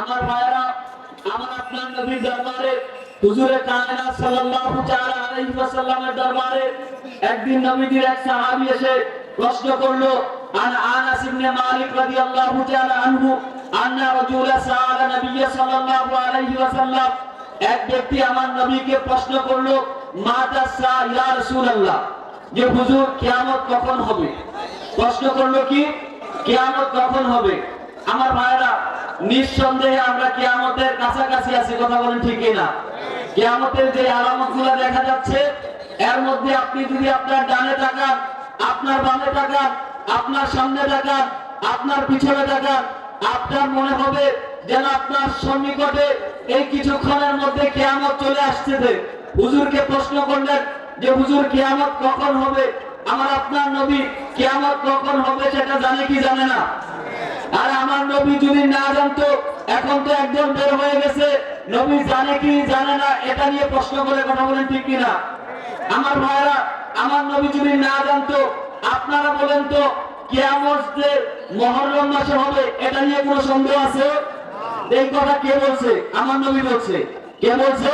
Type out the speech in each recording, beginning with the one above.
আমার ভাইরা, আমার আপনার নবীর দরবারে, হুজুরে কায়নাত সাল্লাল্লাহু তাআলা আলাইহি ওয়াসাল্লামের দরবারে একদিন নবীজির এক সাহাবী এসে প্রশ্ন করল, আন আনাস ইবনে মালিক রাদিয়াল্লাহু তাআলা আনহু, আন্না রাজুলা সাআলা নবী সাল্লাল্লাহু আলাইহি ওয়াসাল্লাম? এক ব্যক্তি আমার নবীকে প্রশ্ন করল, মাতা সা ইয়া রাসূলুল্লাহ? যে, হুজুর, কিয়ামত কখন হবে? প্রশ্ন করল কি, কিয়ামত কখন হবে? আমার ভাইরা নিঃসন্দেহে আমরা কিয়ামতের কাছাকাছি আছি, কথা বলেন ঠিক না কিয়ামতের যে আলামত দেখা যাচ্ছে, এর মধ্যে আপনি যদি আপনার ডানে তাকান, আপনার বামে তাকান, আপনার সামনে তাকান, আপনার পিছনে তাকান, আপনার মনে হবে যেন আপনার সন্নিকটে এই কিছুক্ষণের মধ্যে কেয়ামত চলে আসছে হুজুরকে প্রশ্ন করলেন যে, হুজুর, কেয়ামত কখন হবে? আমার আপনার নবী, কেয়ামত কখন হবে সেটা জানে কি জানে না? আর আমার নবী যদি না জানতো, এখন তো একজন বের হয়ে গেছে। নবী জানে কি, জানে না, এটা নিয়ে প্রশ্ন করে কথা বলেন ঠিক কিনা? আমার ভাইরা আমার নবী যদি না জানতো, আপনারা বলেন তো, কিয়ামত যে মহররম মাসে হবে, এটা নিয়ে কোনো সন্দেহ আছে? এই কথা কে বলছে? আমার নবী বলছে। কে বলছে?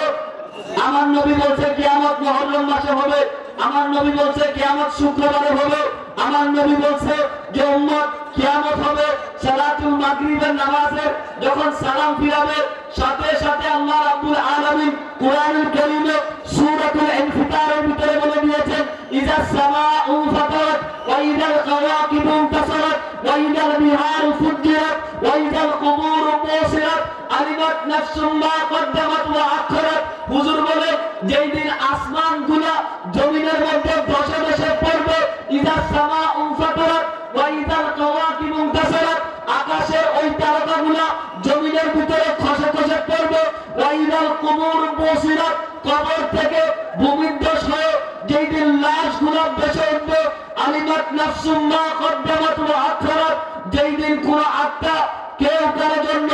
আমার নবী বলছে, কিয়ামত মহররম মাসে হবে আমার নবী বলছে, কিয়ামত শুক্রবারে হবে। আমার নবী বলছে, যে উম্মত কিয়ামত হবে, সালাতুল মাগরিবের নামাজে যখন সালাম ফিরাবে, সাথে সাথে আল্লাহ রাব্বুল আলামিন কোরআনুল কারীমে সূরাতুল ইনফিতারের ভিতরে বলে দিয়েছেন ইজা সামাউ ফাতারাত, ওয়া ইদাল কাওয়াকিবু ইনতাসারাত ওয়া ইদাল বিহারু ফুজ্জিরাত, ওয়া ইদাল কুবুরু বুসিরাত আলিমাত নাফসুম কদ্দামাত ওয়া আখরাত। হুজুর বলে, যেই দিন আসমানগুলো জমিনের মধ্যে দশে দশে পড়বে ইজা সামাউ ফাতারাত ওয়া ইদাল কাওয়াকিবু ইনতাসারাত আকাশের ওই তারকাগুলো জমিনের ভিতরে খসে খসে পড়বে। ওয়াইদাল কুবুর বসিরাত, কবর থেকে ভূমিধ্বস হয়ে যেই দিন লাশগুলো ভেসে উঠবে, আলিমাত নাফসুম মা কদ্দামাত ওয়া আখরাত। যেই দিন কোন আত্মা কেউ কারোর জন্য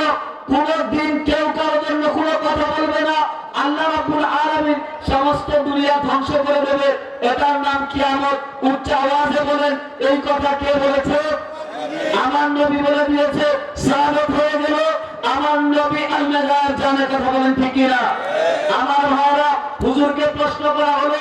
কোন ধ্বংস করে দেবে। এটার নাম কিয়ামত। উচ্চ আওয়াজে বলেন, এই কথা কে বলেছে? আমার নবী বলে দিয়েছে সাহাবত হয়ে গেল। আমার নবী আল্লাহ জানে কথা বলেন, ঠিক না আমার ভাইরা হুজুরকে প্রশ্ন করা হলো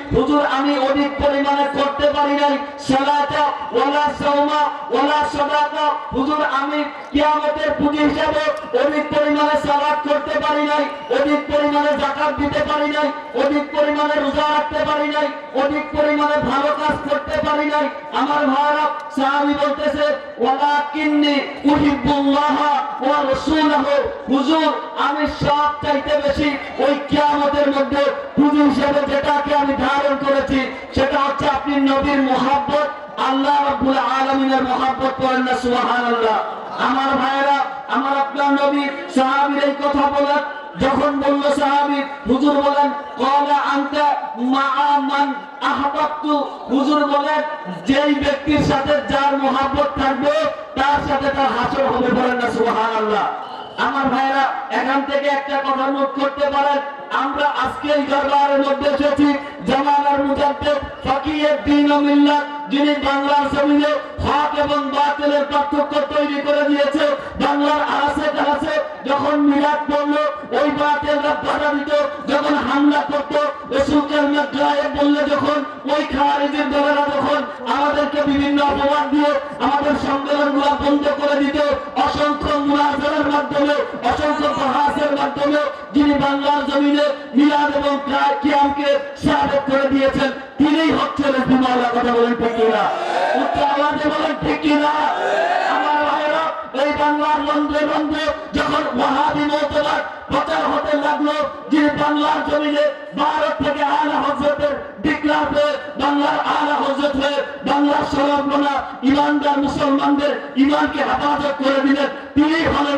হুজুর, আমি অধিক পরিমাণে করতে পারি নাই। সালাতা, ওয়ালা সাওমা, ওয়ালা সাদাকা। হুজুর, আমি কিয়ামতের পুঁজি হিসাবে অধিক পরিমাণে সালাত করতে পারি নাই, অধিক পরিমাণে যাকাত দিতে পারি নাই, অধিক পরিমাণে রোজা রাখতে পারি নাই, অধিক পরিমাণে ভালো কাজ করতে পারি নাই। আমার ভাইরা, সাহাবী বলতেছে ওয়ালা কিন্নি উহিব্বুল্লাহ ওয়া রাসূলুহু। হুজুর, আমি সব চাইতে বেশি ওই কিয়ামতের মধ্যে পুঁজি হিসেবে যেটাকে আমি ধারণ করেছি, সেটা হচ্ছে আপনি নবীর মোহাব্বত, আল্লাহ রাব্বুল আলামিনের মোহাব্বত করেন না, সুবহানাল্লাহ। আমার ভাইরা আমার আপনার নবী সাহাবীর এই কথা বলেন, যখন বলল সাহাবী, হুজুর বলেন, কলা আনতা মা'a মান হুজুর বলেন, যেই ব্যক্তির সাথে যার মোহাব্বত থাকবে, তার সাথে তার হাসর হবে, বলেন না, সুবহানাল্লাহ। আমার ভাইরা এখান থেকে একটা কথা নোট করতে পারেন আমরা আজকে এই দরবারের মধ্যে এসেছি জামানার মুজাদ্দেদ ফকিহের দিন ও মিল্লাত যিনি বাংলার জমিনে হক এবং বাতিলের পার্থক্য তৈরি করে দিয়েছে। বাংলার আরাসে কারাসে যখন মিলাদ পড়ল, ওই বাতিলরা বাধা দিত, যখন হামলা করত রসুলকের মেঘায় বললে যখন, ওই খারিজের দলেরা যখন আমাদেরকে বিভিন্ন অপবাদ দিয়ে আমাদের সম্মেলনগুলা বন্ধ করে দিত, অসংখ্য মুনাজারের মাধ্যমে, অসংখ্য প্রহাসের মাধ্যমে, যিনি বাংলার জমিনে মিলাদ এবং কিয়ামকে সাবেক করে দিয়েছেন। তিনিই হচ্ছেন রবি মাওলা কথা বলেন ঠিক কিনা? উচ্চ আওয়াজে বলেন ঠিক কিনা? আমার ভাইরা এই বাংলার লন্ডে লন্ডে যখন ওয়াহাবি মতবাদ প্রচার হতে লাগল যে বাংলার জমিনে ভারত থেকে আলা হজরতের ডিক্লার হয়ে, বাংলার আলা হজরত হয়ে, বাংলার সরবনা ইমানদার মুসলমানদের ইমানকে হেফাজত করে দিলেন তিনি হলেন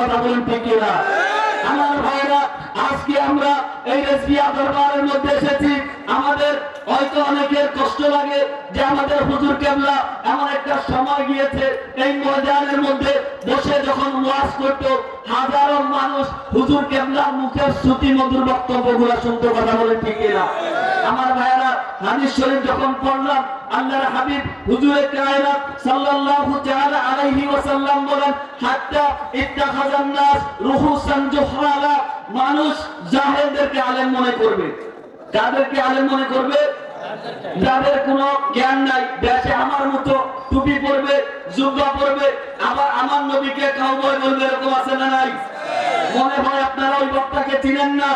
কথা বলেন ঠিক কিনা? আমার ভাইরা, আজকে আমরা এই রেসবিয়া দরবারের মধ্যে এসেছি। আমাদের হয়তো অনেকের কষ্ট লাগে যে আমাদের হুজুর কেবলা এমন একটা সময় গিয়েছে, এই ময়দানের মধ্যে বসে যখন ওয়াজ করতো, হাজারো মানুষ হুজুর কেবলা মুখের শ্রুতি মধুর বক্তব্যগুলো শুনতে, কথা বলে ঠিক না আমার ভাইয়েরা যখন পড়লাম, আল্লাহর হাবিব হুজুরে কায়নাত সাল্লাল্লাহু তাআলা আলাইহি ওয়াসাল্লাম বলেন, হাত্তা ইত্তাখাযান নাস রুহুসান মানুষ জাহেলদেরকে আলেম মনে করবে। কাদেরকে আলেম মনে করবে? যাদের কোনো জ্ঞান নাই, দেশে আমার মতো টুপি পরবে, জুব্বা পরবে, আবার আমার নবীকে কাউবয় বলবে, এরকম আছে না নাই? মনে হয় আপনারা ওই বক্তাকে চিনেন না।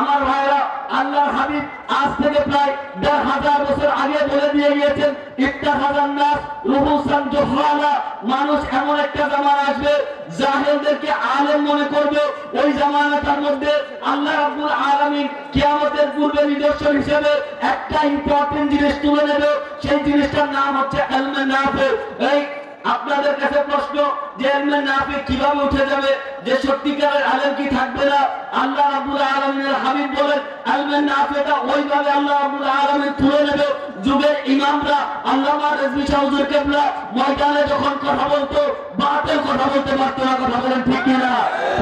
আমার ভাইরা আল্লাহর হাবিব আজ থেকে প্রায় দেড় হাজার বছর আগে বলে দিয়ে গিয়েছেন, ইফতার হাজার নাস রুহুসান জোহালা। মানুষ এমন একটা জামানা আসবে, জাহেলদেরকে আলেম মনে করবে। ওই জামানাটার মধ্যে আল্লাহ রাব্বুল আলামিন কিয়ামতের পূর্বে নিদর্শন হিসেবে একটা ইম্পর্টেন্ট জিনিস তুলে নেবে। সেই জিনিসটার নাম হচ্ছে এলমে নাফে এই আপনাদের কাছে প্রশ্ন, যে এলমে নাফে কীভাবে উঠে যাবে? যে সত্যিকারের আলেম কি থাকবে না? আল্লাহ আবুল আলমের হাবিব বলেন, আলমের নাফেটা ওইভাবে আল্লাহ আবুল আলমের তুলে নেবে। যুগের ইমামরা আল্লাহ রেজমি শাহ হুজুর কেবলা ময়দানে যখন কথা বলতো বাতের কথা বলতে পারতো না, কথা বলেন ঠিক কিনা?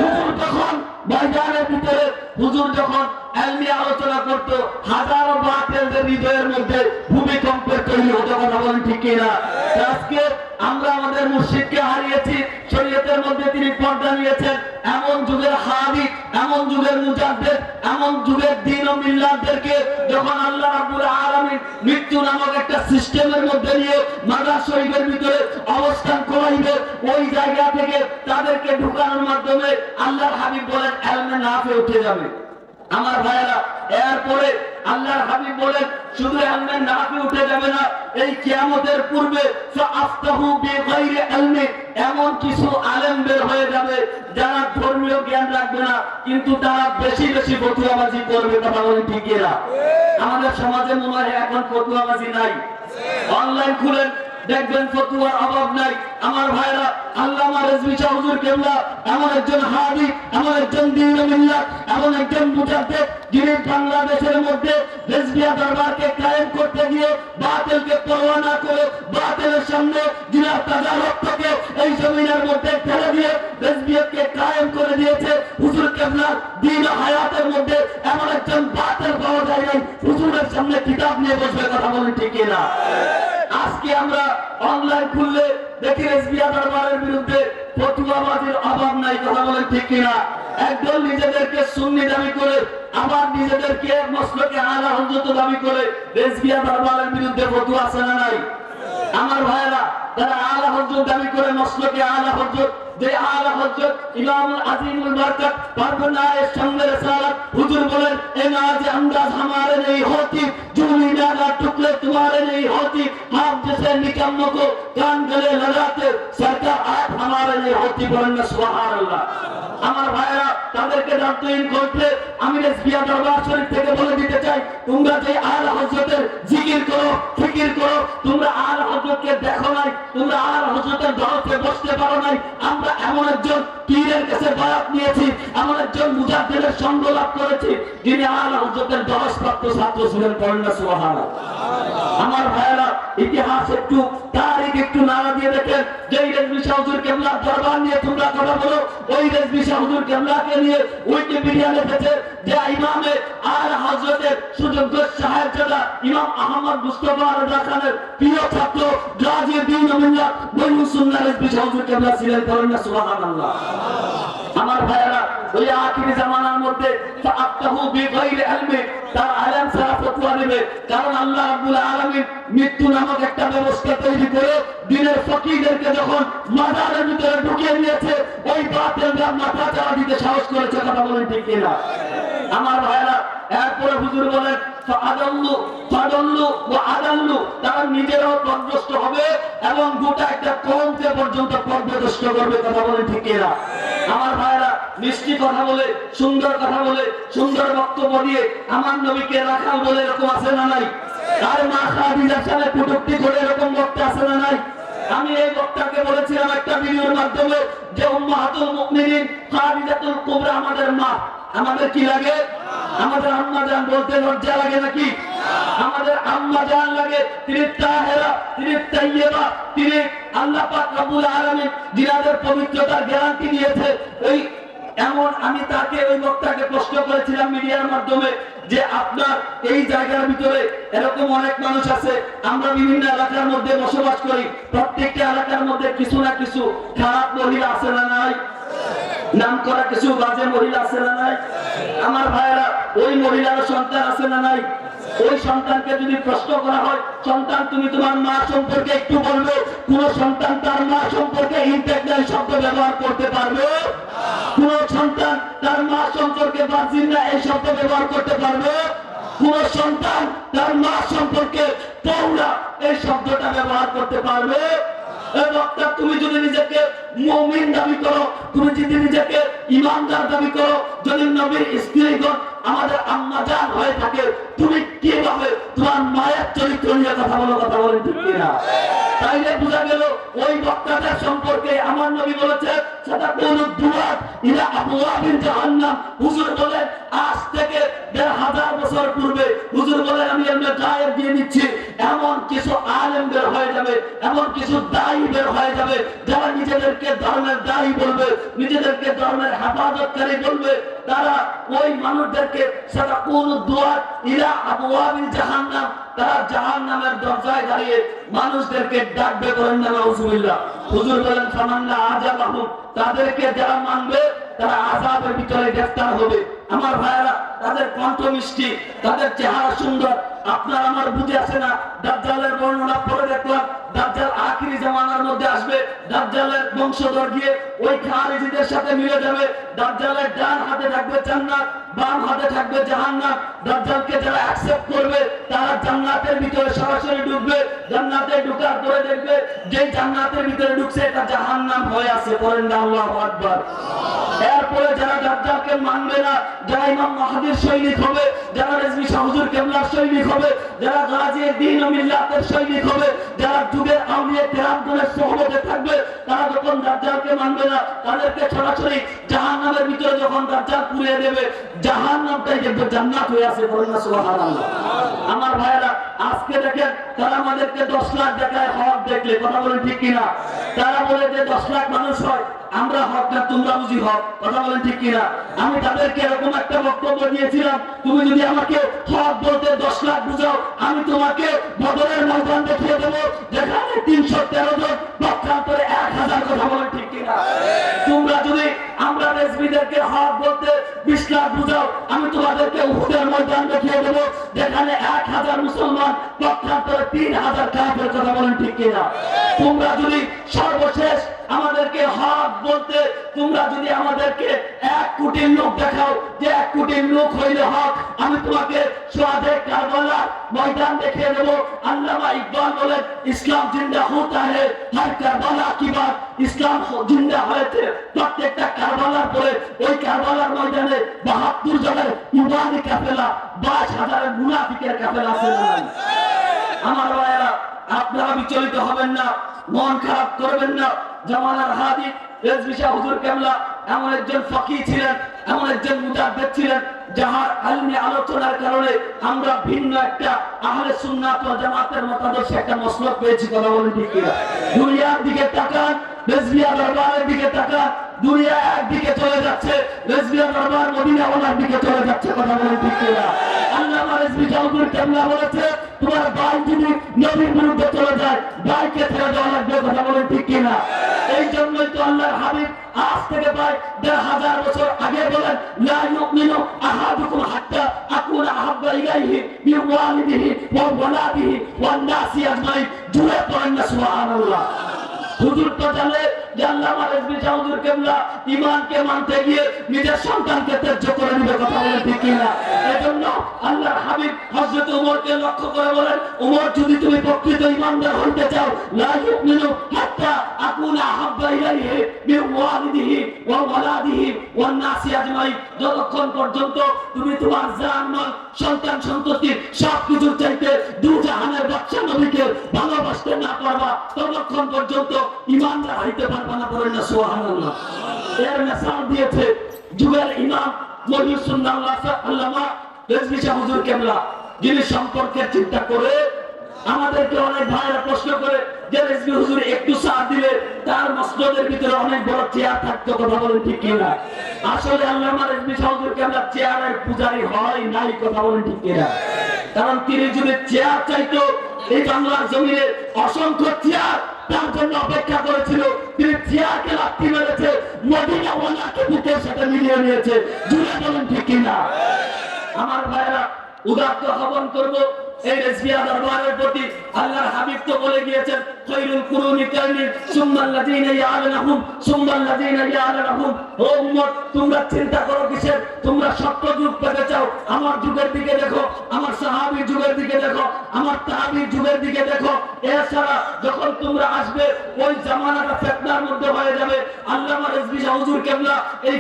হুজুর তখন ময়দানের ভিতরে, হুজুর যখন এলমি আলোচনা করতো, হাজারো বাতেলদের হৃদয়ের মধ্যে ভূমিকম্পের তৈরি হতো, কথা বলেন ঠিক কিনা? আজকে আমরা আমাদের মুর্শিদকে হারিয়েছি, শরীয়তের মধ্যে তিনি পর্দা নিয়েছেন। এমন যুগের হাদি এমন যুগের মুজাদ্দের এমন যুগের দিন ও মিল্লাতদেরকে যখন আল্লাহ রাব্বুল আলামিন মৃত্যু নামক একটা সিস্টেমের মধ্যে নিয়ে মাদার শরীফের ভিতরে অবস্থান করাইবে ওই জায়গা থেকে তাদেরকে ঢুকানোর মাধ্যমে আল্লাহর হাবিব বলেন এলমে নাফে উঠে যাবে। আমার ভাইয়েরা এরপরে আল্লাহর হাবিব বলেন শুধু এলমে নাফে উঠে যাবে না এই কিয়ামতের পূর্বে ইলমি এমন কিছু আলেম বের হয়ে যাবে যারা ধর্মীয় জ্ঞান রাখবে না কিন্তু তারা বেশি বেশি ফতুয়াবাজি করবে। কথা বলেন ঠিক না আমাদের সমাজে মনে হয় এখন ফতুয়াবাজি নাই। অনলাইন খুলেন দেখবেন ফতুয়ার অভাব নাই। আমার ভাইরা, আল্লামা শাহ হুজুর কেবলা, এমন একজন হাদি, এমন একজন দিন মিল্লাত এমন একজন মুজাদ্দিদ, যিনি বাংলাদেশের মধ্যে রেজভিয়া দরবারকে কায়েম করতে গিয়ে বাতিলকে পরোয়া না করে বাতিলের সামনে যিনি তাজা রক্তকে এই জমিনের মধ্যে ফেলে দিয়ে রেজভিয়াকে কায়েম করে দিয়েছে, হুজুর কেবলা, দিন হায়াতের মধ্যে এমন একজন বাতিল পাওয়া যায় নাই। হুজুরের সামনে কিতাব নিয়ে বসবে, কথা বলেন ঠিক না আজকে আমরা অনলাইন খুললে দেখি এসবিআই দরবারের বিরুদ্ধে ফতুয়াবাজির অভাব নাই কথা বলেন ঠিক কিনা? একদল নিজেদেরকে সুন্নি দাবি করে, আবার নিজেদেরকে মসলকে আলা হজরত দাবি করে, এসবিআই দরবারের বিরুদ্ধে ফতুয়া আছে না নাই? আমার ভাইয়েরা, তারা আলা হজরত দাবি করে, মসলকে আলা হজরত যে আলা হজরত ইমামুল আজিমুল বরকত পারবনায়ে সঙ্গে রসালত হুজুর বলেন এ নাজ अंदाज हमारे नहीं होती जूनी नाला टुकड़े तुम्हारे नहीं होती हम जैसे निकम्मों को कान गले लगाते सरकार आप हमारे नहीं होती বলেন না সুবহানাল্লাহ আমার ভাইরা তাদেরকে দায়িত্বহীন করতে আমি রেসবিয়া দরবার শরীফ থেকে বলে দিতে চাই, তোমরা যে আলা হজরতের জিকির করো, ফিকির করো, তোমরা আলা হজরতকে দেখো নাই, তোমরা আলা হজরতের দরজে বসতে পারো নাই, আমরা এমন একজন পীরের কাছে বায়াত নিয়েছি, এমন একজন মুজাদ্দিদের সঙ্গ লাভ করেছি, যিনি আলা হজরতের দশ প্রাপ্ত ছাত্র ছিলেন পড়েন সুবহানাল্লাহ। আমার ভাইয়েরা, ইতিহাস একটু, তারিখ একটু নাড়া দিয়ে দেখেন যে রেজবি শাহুজুর কেবলার দরবার নিয়ে তোমরা কথা বলো, ওই রেজবি শাহুজুর কেমলাকে নিয়ে উইকিপিডিয়া লিখেছে যে ইমামে আর হজরতের সুযোগ্য সাহেব জাদা ইমাম আহমদ মুস্তফা রাজা খানের প্রিয় ছাত্র গাজী দিন সুন্নাহ রেজবি শাহুজুর কেবলা ছিলেন সুবহানাল্লাহ। আমার ভাইয়েরা ওই আখিরি জামানার মধ্যে ফাআতাহু বিগাইরি আলমে, তার আলেম ছাড়া ফতোয়া দিবে কারণ আল্লাহ রাব্বুল আলামিন মৃত্যু নামক একটা ব্যবস্থা তৈরি করে দিনের ফকিরদেরকে যখন মাজারের ভিতরে ঢুকিয়ে নিয়েছে ওই বাতিলরা মাথা চাড়া দিতে সাহস করেছে, কথা বলেন ঠিক কিনা? আমার ভাইয়েরা এরপরে হুজুর বলেন আদাল্লু। তারা নিজেরাও হবে এবং গোটা একটা পর্যন্ত করবে কিনা? আমার ভাইয়েরা মিষ্টি কথা বলে, সুন্দর কথা বলে, সুন্দর বক্তব্য দিয়ে আমার নবীকে রাখাল বলে এরকম আছে না নাই? আর মা খাদিজার করে এরকম বক্তা আছে না নাই? আমি এই বক্তাকে বলেছিলাম একটা ভিডিওর মাধ্যমে যে উম্মাহাতুল মুমিনিন খাদিজাতুল কুবরা আমাদের মা। আমাদের কি লাগে? আমাদের আম্মা জান বলতে লজ্জা লাগে নাকি? আমাদের আম্মা জান লাগে, তিনি তাহেরা, তিনি তাইয়েবা তিনি আল্লাহ পাক রব্বুল আলামিন জিনাদের পবিত্রতার গ্যারান্টি দিয়েছে। এই এমন আমি তাকে, ওই লোকটাকে প্রশ্ন করেছিলাম মিডিয়ার মাধ্যমে যে আপনার এই জায়গার ভিতরে এরকম অনেক মানুষ আছে, আমরা বিভিন্ন এলাকার মধ্যে বসবাস করি। প্রত্যেকটা এলাকার মধ্যে কিছু না কিছু খারাপ মহিলা আছে না নাই? নাম করা কিছু বাজে মহিলা আছে না নাই? আমার ভাইয়েরা, ওই মহিলার সন্তান আছে না নাই? ওই সন্তানকে যদি প্রশ্ন করা হয়, সন্তান, তুমি তোমার মা সম্পর্কে একটু বলবে, কোন সন্তান তার মা সম্পর্কে ইন্টেকনাল শব্দ ব্যবহার করতে পারবে? কোন সন্তান তার মা সম্পর্কে বাজিনা এই শব্দ ব্যবহার করতে পারবে? কোন সন্তান তার মা সম্পর্কে পৌরা এই শব্দটা ব্যবহার করতে পারবে? তুমি যদি নিজেকে দাবি করো, তুমি যদি নিজেকে ইমানদার দাবি করো, যদি নবীর স্ত্রীগণ আমাদের আম্মা হয়ে থাকে, তুমি কীভাবে তোমার মায়ের চরিত্র নিয়ে কথা বলো, কথা ঠিক কিনা? তাইলে বোঝা গেল ওই বক্তাদের সম্পর্কে আমার নবী বলেছে সেটা কোন দুয়াত ইলা জাহান্নাম। হুজুর বলেন, আজ থেকে দেড় হাজার বছর পূর্বে। হুজুর বলেন, আমি এমনি গায়েব দিয়ে এমন কিছু আলেম বের হয়ে যাবে, এমন কিছু দায়ী বের হয়ে যাবে, যারা নিজেদেরকে ধর্মের দায়ী বলবে, নিজেদেরকে ধর্মের হেফাজতকারী বলবে, তারা ওই মানুষদেরকে সেটা কোন দুয়ার ইলা আবওয়াবিল জাহান্নাম, তারা জাহান্নামের দরজায় দাঁড়িয়ে মানুষদেরকে ডাকবে করেন না, নাউজুবিল্লাহ। হুজুর বলেন সামান্না আজাবাহু তাদেরকে যারা মানবে, তারা আযাবের ভিতরে গ্রেফতার হবে। আমার ভাইয়েরা, তাদের কণ্ঠ মিষ্টি, তাদের চেহারা সুন্দর। আপনার আমার বুঝে আসে না দাজ্জালের বর্ণনা পড়ে দেখলাম, দাজ্জাল আখিরি জামানার মধ্যে আসবে, দাজ্জালের বংশধর গিয়ে ওই খারিজিদের সাথে মিলে যাবে। দাজ্জালের ডান হাতে থাকবে জান্নাত, বাম হাতে থাকবে জাহান্নাম। দাজ্জালকে যারা অ্যাকসেপ্ট করবে, তারা জান্নাতের ভিতরে সরাসরি ঢুকবে। জান্নাতে ঢুকার পরে দেখবে যে জান্নাতের ভিতরে ঢুকছে, এটা জাহান্নাম হয়ে আছে। করেন না, আল্লাহু আকবার। এরপরে যারা দাজ্জালকে মানবে না, যারা ইমাম মাহাদির সৈনিক হবে, যারা রেজমি শাহুজুর কেবলার সৈনিক হবে, যারা গাজী দ্বীন ও মিল্লাতের সৈনিক হবে। যারা সহবতে থাকবে, তারা যখন মানবে না, তাদেরকে সরাসরি জাহান্নামের ভিতরে যখন পুড়িয়ে দেবে, জাহান্নামটাই দেখবে জান্নাত হয়ে আছে বলেন না, সুবহানাল্লাহ। আমার ভাইয়েরা, আজকে দেখেন, তারা আমাদেরকে দশ লাখ দেখায় হক দেখলে, কথা বলেন ঠিক কিনা? তারা বলে যে দশ লাখ মানুষ হয় আমরা হক না তোমরা বুঝি হক, কথা বলেন ঠিক কিনা? আমি তাদেরকে এরকম একটা বক্তব্য দিয়েছিলাম, তুমি যদি আমাকে হক বলতে দশ লাখ বুঝাও, আমি তোমাকে বদলের ময়দান দেখিয়ে দেবো, যেখানে তিনশো তেরো জন পক্ষান্তরে এক হাজার, কথা বলেন ঠিক কিনা? তোমরা যদি আমরা রেজবিদেরকে হক বলতে বিশ লাখ বুঝাও। আমি তোমাদেরকে উহুদের ময়দান দেখিয়ে দেবো, যেখানে এক হাজার মুসলমান পক্ষান্তরে তিন হাজার কথা বলেন ঠিক কিনা। তোমরা যদি সর্বশেষ আমাদেরকে হক বলতে, তোমরা যদি আমাদেরকে এক কোটির লোক দেখাও, যে এক কোটির লোক হইলে হক, আমি তোমাকে সোয়াদে কারবালা ময়দান দেখিয়ে দেবো। আল্লামা ইকবাল বলেন, ইসলাম জিন্দা হতা হে হর কারবালা কি বাত? ইসলাম জিন্দা হয়েছে, প্রত্যেকটা কারবালার পরে ওই কারবালার ময়দানে বাহাত্তর জনের ইমানি কাফেলা, বাইশ হাজারের মুনাফিকের কাফেলা আছে আমার ভাইয়েরা, আপনারা বিচলিত হবেন না, মন খারাপ করবেন না। জামানার হাদি, রেজবি শাহ হুজুর কেমলা, এমন একজন ফকি ছিলেন, এমন একজন মুজাদ্দিদ ছিলেন, যাহার আলমী আলোচনার কারণে আমরা ভিন্ন একটা আহলে সুন্নাত ওয়াল জামাতের মতাদর্শে একটা মসলক পেয়েছি, কথা বলেন ঠিক কিনা। দুনিয়ার দিকে তাকান রেজবিয়া দরবারের দিকে তাকান দুনিয়া একদিকে চলে যাচ্ছে রেজবিয়া দরবার মদিনা ওনার দিকে চলে যাচ্ছে, কথা বলেন ঠিক কিনা? আল্লামা রেজবি জাউদুর কেমলা বলেছে, তোমার ভাই যদি নবীর বিরুদ্ধে চলে যায় ভাইকে ছেড়ে দেওয়া লাগবে, কথা বলেন ঠিক কিনা? এই জন্যই তো আল্লাহর হাবিব আজ থেকে প্রায় দেড় হাজার বছর আগে বলেন, লা ইউমিনু আহাদুকুম হাত্তা আকুনা আহাব্বা ইলাইহি মিন ওয়ালিদিহি ওয়া ওয়ালাদিহি ওয়ান নাসি আজমাইন। জুড়ে পড়েন না সুবহানাল্লাহ। হুজুর তো জানে যে জাউদুর কেবলা ইমানকে মানতে গিয়ে নিজের সন্তানকে করে দিবে, কথা বলে ঠিক কিনা? এজন্য আল্লাহর হাবিব হযরত ওমরকে লক্ষ্য করে বলেন ওমর যদি তুমি প্রকৃত ইমানদার হইতে চাও, লা ইউমিনু হাত্তা আকুনা হাব্বা ইলাইহি ওয়ালিদিহি ওয়া ওয়ালাদিহি ওয়ান নাসি যতক্ষণ পর্যন্ত তুমি তোমার জান সন্তান সন্ততি সব কিছুর চাইতে দু জাহানের বাচ্চা নবীকে ভালোবাসতে না পারবা, ততক্ষণ পর্যন্ত ইমানদার হইতে পারবা না বলেন না, সুবহানাল্লাহ। এর মেসাল দিয়েছে যুগের ইমাম মহিউসুল্লাহ আল্লামা রেজবি শাহ হুজুর কেবলা যিনি সম্পর্কে চিন্তা করে আমাদেরকে অনেক ভাইরা প্রশ্ন করে, যে রেজবি হুজুর একটু সাথ দিলে তার মসজিদের ভিতরে অনেক বড় চেয়ার থাকতো, কথা বলেন ঠিক কিনা? আসলে আল্লামা রেজবি শাহ হুজুর কেবলা চেয়ারের পূজারি হয় নাই, কথা বলেন ঠিক কিনা? কারণ তিনি যদি চেয়ার চাইতো, এই বাংলার জমিনে অসংখ্য চেয়ার তার জন্য অপেক্ষা করেছিল। তিনি চেয়ারকে লাঠি মেরেছে, মদিনা ওয়ালাকে বুকের সাথে মিলিয়ে নিয়েছে। জুড়ে বলেন ঠিক কিনা? আমার ভাইরা উদাত্ত আহ্বান করব তোমরা চিন্তা করো কিসের? তোমরা সত্য যুগ পেতে চাও। আমার যুগের দিকে দেখো, আমার যুগের দিকে দেখো, আমার যুগের দিকে দেখো। এছাড়া যখন তোমরা আসবে, ওই জামানাটা ফিতনার মধ্যে হয়ে যাবে। এই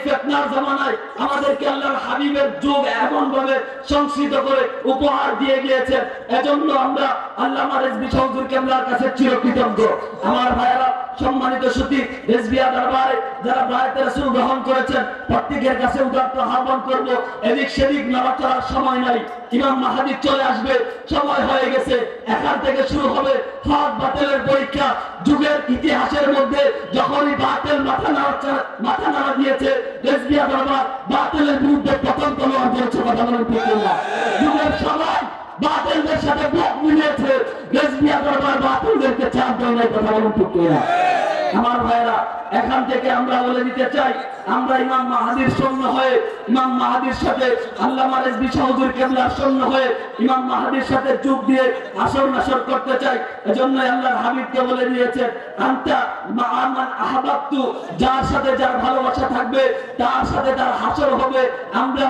জামানায় আমাদেরকে আল্লাহর হাবিবের যুগ এমন ভাবে সংস্কৃত করে উপহার দিয়ে গিয়েছেন। এজন্য আমরা আল্লামা রেজবি হুজুর কেবলার কাছে চিরকৃতজ্ঞ। আমার ভাইয়েরা, সম্মানিত সতী রেজবিয়া দরবারে যারা বায়াতে রাসূল গ্রহণ করেছেন, প্রত্যেকের কাছে উদাত্ত আহ্বান করব, এদিক সেদিক নড়াচড়ার সময় নাই। ইমাম মাহাদি চলে আসবে, সময় হয়ে গেছে। এখান থেকে শুরু হবে হক বাতিলের পরীক্ষা। যুগের ইতিহাসের মধ্যে যখনই বাতিল মাথা নাড়া মাথা নাড়া দিয়েছে রেজবিয়া দরবার বাতিলের বিরুদ্ধে প্রথম তলোয়ার দিয়েছে কথা বলেন যুগের সবাই বাতিলদের সাথে ব্লক মিলিয়েছে। রেজবিয়া দরবার বাতিলদেরকে চাপ দেয় নাই কথা বলুন ঠিক না আমার ভাইরা, এখান থেকে আমরা বলে দিতে চাই, আমরা ইমাম মাহাদির সৈন্য হয়ে, ইমাম মাহাদির সাথে আল্লামা রেজবি চৌধুরী কেবলার সৈন্য হয়ে ইমাম মাহাদির সাথে যোগ দিয়ে আসর নাসর করতে চাই এজন্য আল্লাহর হাবিবকে বলে দিয়েছে, আন্তা যার সাথে যার ভালোবাসা থাকবে, তার সাথে তার হাসর হবে। আমরা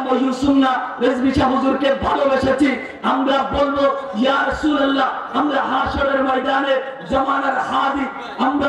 হুজুরকে ভালোবেসেছি। আমরা বলব, ইয়া রাসূলুল্লাহ আমরা হাসরের ময়দানে জামানার হাদি, আমরা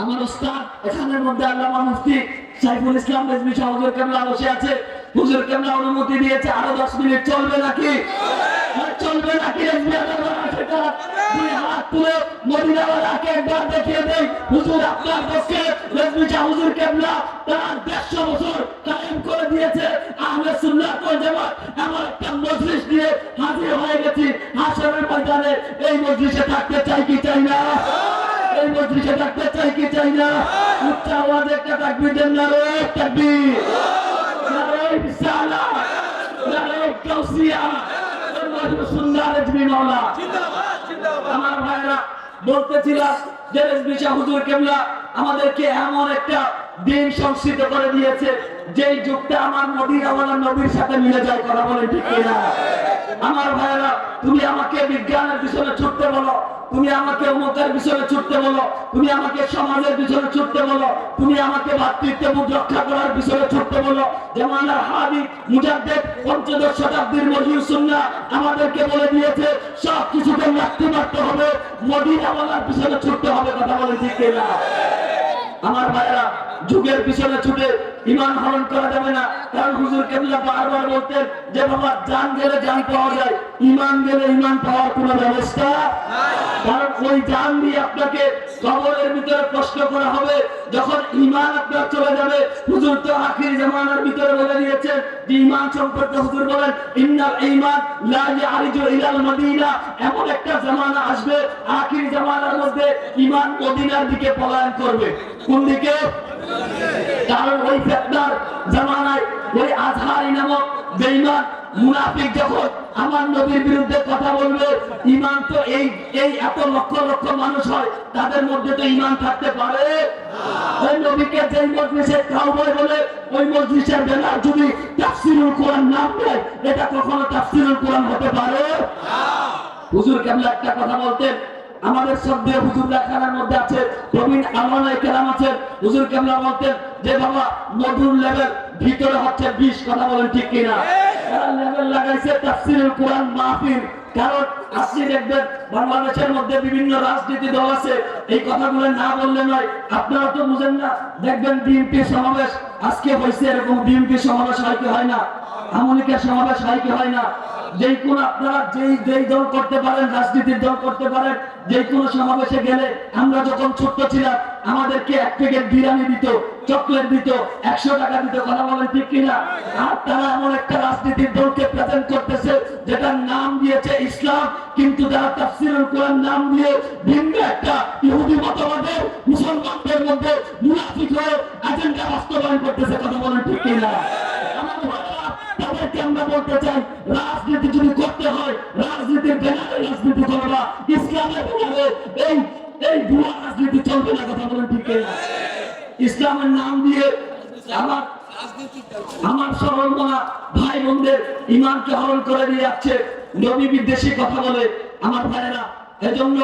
আমার ওস্তাদ, এখানের মধ্যে আল্লামা মুফতি সাইফুল ইসলাম রেজবি শাহ কেমলা বসে আছে? হুজুর কেমলা অনুমতি দিয়েছে? আরও দশ মিনিট চলবে নাকি? চলবে নাকি সেটা থাকতে চাই কি চাই না? এই মজলিসে থাকতে চাই কি চাই না? উচ্চ আওয়াজে না রে তাকবীর। নারে রিসালাত নারে গাউসিয়া। রেজবি মাওলা। আমার ভাইরা বলতেছিলাম যে রেজবি শাহ হুজুর কেবলা আমাদেরকে এমন একটা দিন সংস্কৃত করে দিয়েছে যেই যুগটা আমার মদিনাওয়ালা নবীর সাথে মিলে যায় কথা বলে ঠিক কিনা। আমার ভাইরা তুমি আমাকে বিজ্ঞানের পিছনে ছুটতে বলো, তুমি আমাকে অমুকের পিছনে ছুটতে বলো, তুমি আমাকে সমাজের পিছনে ছুটতে বলো, তুমি আমাকে ভাতৃত্ববোধ রক্ষা করার পিছনে ছুটতে বলো। যেমন আর হাদি মুজাদ্দেদ পঞ্চদশ শতাব্দীর মহিউসুন্না আমাদেরকে বলে দিয়েছে সব কিছুকে মারতে হবে, মদিনাওয়ালার পিছনে ছুটতে হবে, কথা বলে ঠিক কিনা? আমার ভাইরা যুগের পিছনে ছুটে ইমান হরণ করা যাবে না। কারণ হুজুর কেবলা বারবার বলতেন, যে বাবা, জান গেলে জান পাওয়া যায়, ইমান গেলে ইমান পাওয়ার কোনো ব্যবস্থা কারণ ওই জান দিয়ে আপনাকে কবরের ভিতরে কষ্ট করা হবে, যখন ইমান আপনার চলে যাবে, হুজুর তো আখির জামানার ভিতরে বলে দিয়েছেন যে ইমান সম্পর্কে হুজুর বলেন, ইন্নাল ঈমান লা ইয়ারিজু ইলাল মদিনা। এমন একটা জামানা আসবে, আখির জামানার মধ্যে ইমান মদিনার দিকে পলায়ন করবে। কোন দিকে? কারণ ওই ফেতনার জামানায় ওই আজহারি নামক বেঈমান মুনাফিক যখন আমার নবীর বিরুদ্ধে কথা বলবে ইমান তো এই এই এত লক্ষ লক্ষ মানুষ হয়, তাদের মধ্যে তো ইমান থাকতে পারে? ওই নবীকে যেই মজলিসে কাউবয় বলে, ওই মজলিসের বেলার যদি তাফসিরুল কোরআন নাম দেয়, এটা কখনো তাফসিরুল কোরআন হতে পারে? হুজুর কেমন একটা কথা বলতেন আমাদের শব্দে হুজুর লেখার মধ্যে আছে প্রবীণ আমানায় কেরাম আছে হুজুর কেমনা বলতেন? যে বাবা মধুর লেভেল ভিতরে হচ্ছে বিশ কথা বলেন ঠিক কিনা? এরা লেভেল লাগাইছে তাফসিরুল কোরআন মাহফিল। কারণ আপনি দেখবেন, বাংলাদেশের মধ্যে বিভিন্ন রাজনীতি দল আছে। এই কথাগুলো না বললে নয়, আপনারা তো বুঝেন না। দেখবেন বিএনপি সমাবেশ, আজকে হয়েছে এরকম বিএনপি সমাবেশ হয় কি হয় না? আমলিকের সমাবেশ হয় কি হয় না? যে কোন আপনারা যেই যেই দল করতে পারেন, রাজনীতির দল করতে পারেন যে কোনো সমাবেশে গেলে আমরা যখন ছোট্ট ছিলাম আমাদেরকে এক প্যাকেট বিরিয়ানি দিত, চকলেট দিত, একশো টাকা দিত, কথা বলেন ঠিক কিনা? আর তারা এমন একটা রাজনীতির দলকে প্রেজেন্ট করতেছে, যেটার নাম দিয়েছে ইসলাম, কিন্তু তারা তাফসিরুল কোরআন নাম দিয়ে ভিন্ন একটা ইহুদি মতবাদের, মুসলমানদের মধ্যে মুনাফিক হয়ে এজেন্ডা বাস্তবায়ন করতেছে, কথা বলেন ঠিক কিনা? তাদেরকে আমরা বলতে চাই, রাজনীতি যদি করতে হয়, রাজনীতির ব্যানারে রাজনীতি করবা, ইসলামের ব্যানারে এই এই ভুয়া রাজনীতি চলবে না, কথা ইসলামের নাম দিয়ে আমার আমার সরল মা ভাই বোনদের ইমানকে হরণ করে দিয়ে যাচ্ছে। নবী বিদ্বেষী কথা বলে, আমার ভাইয়েরা, এজন্য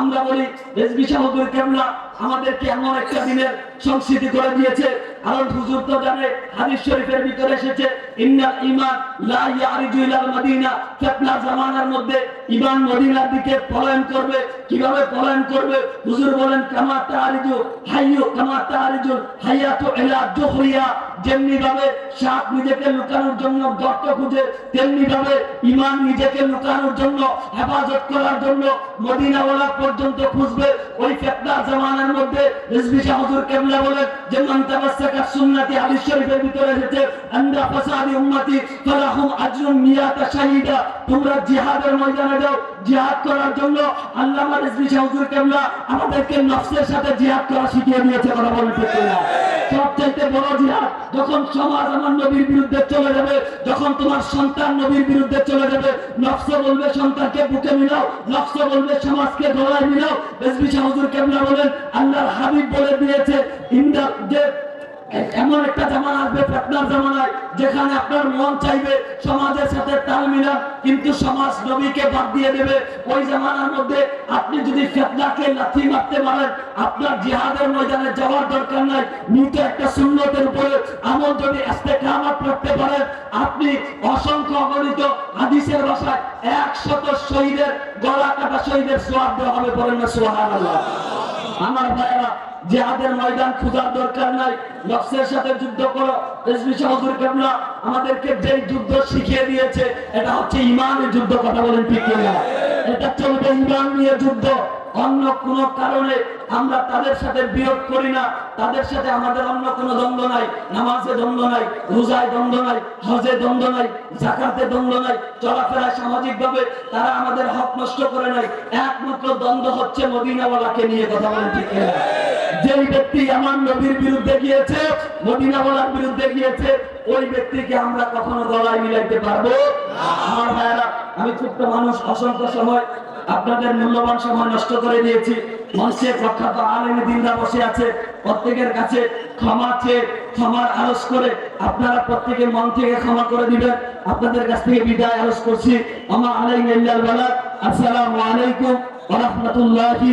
আমরা বলি রেজবি সাহুদুর কেমনা আমাদেরকে এমন একটা দিনের সংস্কৃতি করে দিয়েছে। কারণ হুজুর তো জানে, হাদিস শরীফের ভিতরে এসেছে, ইন্নাল ঈমান লা ইয়ারিজু ইলাল মাদিনা। ফিতনা জামানার মধ্যে ঈমান মদিনার দিকে পলায়ন করবে। কীভাবে পলায়ন করবে? হুজুর বলেন, কামা তারিজু হাইয়ু, কামা তারিজু হাইয়াতু ইলা জুহরিয়া। যেমনি ভাবে সাপ নিজেকে লুকানোর জন্য গর্ত খুঁজে তেমনি ভাবে ঈমান নিজেকে লুকানোর জন্য, হেফাজত করার জন্য মদিনাওয়ালা পর্যন্ত খুঁজবে। ওই ফিতনা জামানার মধ্যে রিজভি শাহ হুজুর কেবলা বলেন যে, মান তামাসসাকা সুন্নতি হাদিস শরীফের ভিতরে এসেছে আন্দা ফাসাদি উম্মতি ফালাহুম আজরুন মিয়াতা শাহিদা। তোমরা জিহাদের ময়দানে যাও, জিহাদ করার জন্য আল্লামা রিজভি শাহ হুজুর কেবলা আমাদেরকে নফসের সাথে জিহাদ করা শিখিয়ে দিয়েছে কথা ঠিক কিনা? সবচাইতে বড় জিহাদ যখন সমাজ আমার নবীর বিরুদ্ধে চলে যাবে, যখন তোমার সন্তান নবীর বিরুদ্ধে চলে যাবে, নফস বলবে সন্তানকে বুকে মিলাও, নফস বলবে সমাজকে গলায় মিলাও। রেজবি শাহ হুজুর কেবলা বলেন, আল্লাহর হাবিব বলে দিয়েছে ইন্দা যে এমন একটা জামানা আসবে ফেতনার জামানায়, যেখানে আপনার মন চাইবে সমাজের সাথে তাল মিলান কিন্তু সমাজ নবীকে বাদ দিয়ে দেবে। ওই জামানার মধ্যে আপনি যদি ফেতনাকে লাথি মারতে পারেন, আপনার জিহাদের ময়দানে যাওয়ার দরকার নাই। মৃত একটা সুন্নতের উপরে আমল যদি ইস্তেকামত করতে পারেন, আপনি অসংখ্য অগণিত হাদিসের ভাষায় একশত শহীদের গলা কাটা শহীদের সোয়াব দেওয়া হবে বলেন না, সুবহানাল্লাহ। আমার ভাইরা জিহাদের ময়দান খোঁজার দরকার নাই। নফসের সাথে যুদ্ধ করো। রেজবি শাহুর কেবলা আমাদেরকে যে যুদ্ধ শিখিয়ে দিয়েছে, এটা হচ্ছে ইমানের যুদ্ধ, কথা বলেন ঠিক কিনা? এটা চলবে ইমান নিয়ে যুদ্ধ। অন্য কোন কারণে আমরা তাদের সাথে বিরোধ করি না। তাদের সাথে আমাদের অন্য কোনো দ্বন্দ্ব নাই। নামাজে দ্বন্দ্ব নাই, রোজায় দ্বন্দ্ব নাই, হজে দ্বন্দ্ব নাই জাকাতে দ্বন্দ্ব নাই, চলাফেরা সামাজিক ভাবে তারা আমাদের হক নষ্ট করে নাই। একমাত্র দ্বন্দ্ব হচ্ছে মদিনাওয়ালাকে নিয়ে, কথা বলেন ঠিক যেই ব্যক্তি আমার নবীর বিরুদ্ধে গিয়েছে মদিনাওয়ালার বিরুদ্ধে গিয়েছে, ওই ব্যক্তিকে আমরা কখনো গলায় মিলাইতে পারব? আমার ভাইয়েরা, আমি ছোট্ট মানুষ, অসংখ্য সময়, আপনাদের মূল্যবান সময় নষ্ট করে দিয়েছি। মঞ্চে প্রখ্যাত দিনরা বসে আছে, প্রত্যেকের কাছে ক্ষমা চেয়ে, ক্ষমার করে, আপনারা প্রত্যেকে মন থেকে ক্ষমা করে দিবেন। আপনাদের কাছ থেকে বিদায় আরজ করছি। আমার আমা আলাইকুম আসসালামু আলাইকুম ওয়া রাহমাতুল্লাহি